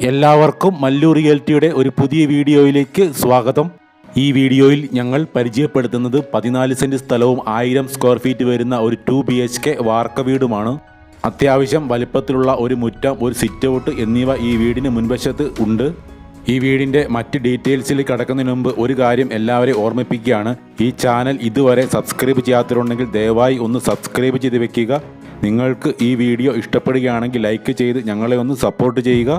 എല്ലാവർക്കും മല്ലു റിയൽറ്റിയുടെ ഒരു പുതിയ വീഡിയോയിലേക്ക് സ്വാഗതം. ഈ വീഡിയോയിൽ ഞങ്ങൾ പരിചയപ്പെടുത്തുന്നത് പതിനാല് സെന്റ് സ്ഥലവും ആയിരം സ്ക്വയർ ഫീറ്റ് വരുന്ന ഒരു ടു ബി എച്ച് കെ വാർക്ക വീടുമാണ്. അത്യാവശ്യം വലിപ്പത്തിലുള്ള ഒരു മുറ്റം ഒരു സിറ്റ് ഔട്ട് എന്നിവ ഈ വീടിന് മുൻവശത്ത് ഉണ്ട്. ഈ വീടിന്റെ മറ്റ് ഡീറ്റെയിൽസിൽ കിടക്കുന്നതിന് മുമ്പ് ഒരു കാര്യം എല്ലാവരെയും ഓർമ്മിപ്പിക്കുകയാണ്. ഈ ചാനൽ ഇതുവരെ സബ്സ്ക്രൈബ് ചെയ്യാത്തവരുണ്ടെങ്കിൽ ദയവായി ഒന്ന് സബ്സ്ക്രൈബ് ചെയ്ത് വെക്കുക. നിങ്ങൾക്ക് ഈ വീഡിയോ ഇഷ്ടപ്പെടുകയാണെങ്കിൽ ലൈക്ക് ചെയ്ത് ഞങ്ങളെ ഒന്ന് സപ്പോർട്ട് ചെയ്യുക.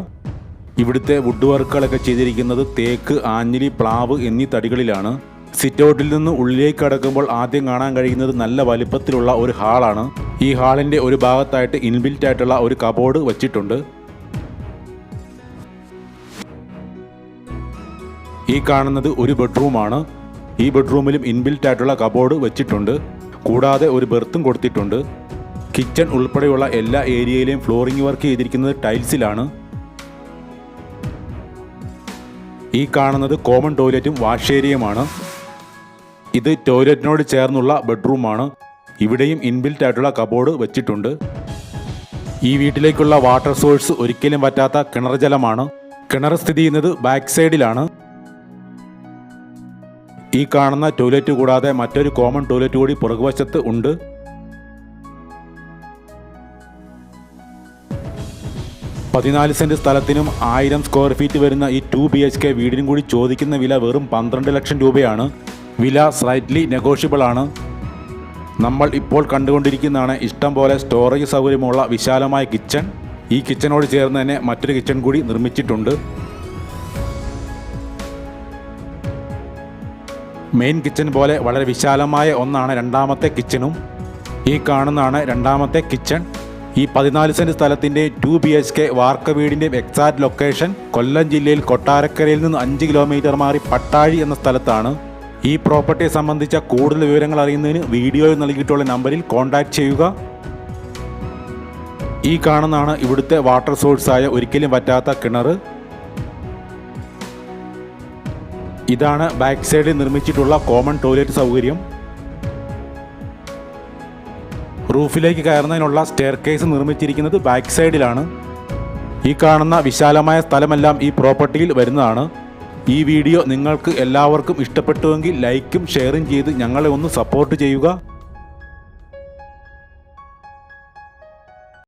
ഇവിടുത്തെ വുഡ് വർക്കുകളൊക്കെ ചെയ്തിരിക്കുന്നത് തേക്ക് ആഞ്ഞിലി പ്ലാവ് എന്നീ തടികളിലാണ്. സിറ്റ് ഔട്ടിൽ നിന്ന് ഉള്ളിലേക്ക് കടക്കുമ്പോൾ ആദ്യം കാണാൻ കഴിയുന്നത് നല്ല വലിപ്പത്തിലുള്ള ഒരു ഹാളാണ്. ഈ ഹാളിന്റെ ഒരു ഭാഗത്തായിട്ട് ഇൻബിൽറ്റ് ആയിട്ടുള്ള ഒരു കബോർഡ് വച്ചിട്ടുണ്ട്. ഈ കാണുന്നത് ഒരു ബെഡ്റൂമാണ് ഈ ബെഡ്റൂമിലും ഇൻബിൽറ്റ് ആയിട്ടുള്ള കബോർഡ് വെച്ചിട്ടുണ്ട്. കൂടാതെ ഒരു ബെർത്തും കൊടുത്തിട്ടുണ്ട്. കിച്ചൺ ഉൾപ്പെടെയുള്ള എല്ലാ ഏരിയയിലെയും ഫ്ലോറിംഗ് വർക്ക് ചെയ്തിരിക്കുന്നത് ടൈൽസിലാണ് ഈ കാണുന്നത് കോമൺ ടോയ്ലറ്റും വാഷ് ഏരിയയുമാണ് ഇത് ടോയ്ലറ്റിനോട് ചേർന്നുള്ള ബെഡ്റൂമാണ് ഇവിടെയും ഇൻബിൽറ്റ് ആയിട്ടുള്ള കബോർഡ് വെച്ചിട്ടുണ്ട്. ഈ വീട്ടിലേക്കുള്ള വാട്ടർ സോഴ്സ് ഒരിക്കലും പറ്റാത്ത കിണർ ജലമാണ് കിണർ സ്ഥിതി ചെയ്യുന്നത് ബാക്ക് സൈഡിലാണ് ഈ കാണുന്ന ടോയ്ലറ്റ് കൂടാതെ മറ്റൊരു കോമൺ ടോയ്ലറ്റ് കൂടി പുറകുവശത്ത് ഉണ്ട്. പതിനാല് സെന്റ് സ്ഥലത്തിനും ആയിരം സ്ക്വയർ ഫീറ്റ് വരുന്ന ഈ ടു ബി എച്ച് കെ വീടിനും കൂടി ചോദിക്കുന്ന വില വെറും പന്ത്രണ്ട് ലക്ഷം രൂപയാണ്. വില സ്ലൈറ്റ്ലി നെഗോഷ്യബിൾ ആണ്. നമ്മൾ ഇപ്പോൾ കണ്ടുകൊണ്ടിരിക്കുന്നതാണ് ഇഷ്ടം പോലെ സ്റ്റോറേജ് സൗകര്യമുള്ള വിശാലമായ കിച്ചൺ ഈ കിച്ചണോട് ചേർന്ന് തന്നെ മറ്റൊരു കിച്ചൺ കൂടി നിർമ്മിച്ചിട്ടുണ്ട്. മെയിൻ കിച്ചൺ പോലെ വളരെ വിശാലമായ ഒന്നാണ് രണ്ടാമത്തെ കിച്ചണും ഈ കാണുന്നതാണ് രണ്ടാമത്തെ കിച്ചൺ ഈ പതിനാല് സെന്റ് സ്ഥലത്തിന്റെ ടു ബി എച്ച് കെ വാർക്ക വീടിന്റെ എക്സാക്ട് ലൊക്കേഷൻ കൊല്ലം ജില്ലയിൽ കൊട്ടാരക്കരയിൽ നിന്ന് അഞ്ച് കിലോമീറ്റർ മാറി പട്ടാഴി എന്ന സ്ഥലത്താണ്. ഈ പ്രോപ്പർട്ടിയെ സംബന്ധിച്ച കൂടുതൽ വിവരങ്ങൾ അറിയുന്നതിന് വീഡിയോയിൽ നൽകിയിട്ടുള്ള നമ്പറിൽ കോൺടാക്ട് ചെയ്യുക. ഈ കാണുന്നതാണ് ഇവിടുത്തെ വാട്ടർ സോഴ്സായ ഒരിക്കലും പറ്റാത്ത കിണർ ഇതാണ് ബാക്ക് സൈഡിൽ നിർമ്മിച്ചിട്ടുള്ള കോമൺ ടോയ്ലറ്റ് സൗകര്യം. റൂഫിലേക്ക് കയറുന്നതിനുള്ള സ്റ്റെയർ കേസ് നിർമ്മിച്ചിരിക്കുന്നത് ബാക്ക് സൈഡിലാണ്. ഈ കാണുന്ന വിശാലമായ സ്ഥലമെല്ലാം ഈ പ്രോപ്പർട്ടിയിൽ വരുന്നതാണ്. ഈ വീഡിയോ നിങ്ങൾക്ക് എല്ലാവർക്കും ഇഷ്ടപ്പെട്ടുവെങ്കിൽ ലൈക്കും ഷെയറും ചെയ്ത് ഞങ്ങളെ ഒന്ന് സപ്പോർട്ട് ചെയ്യുക.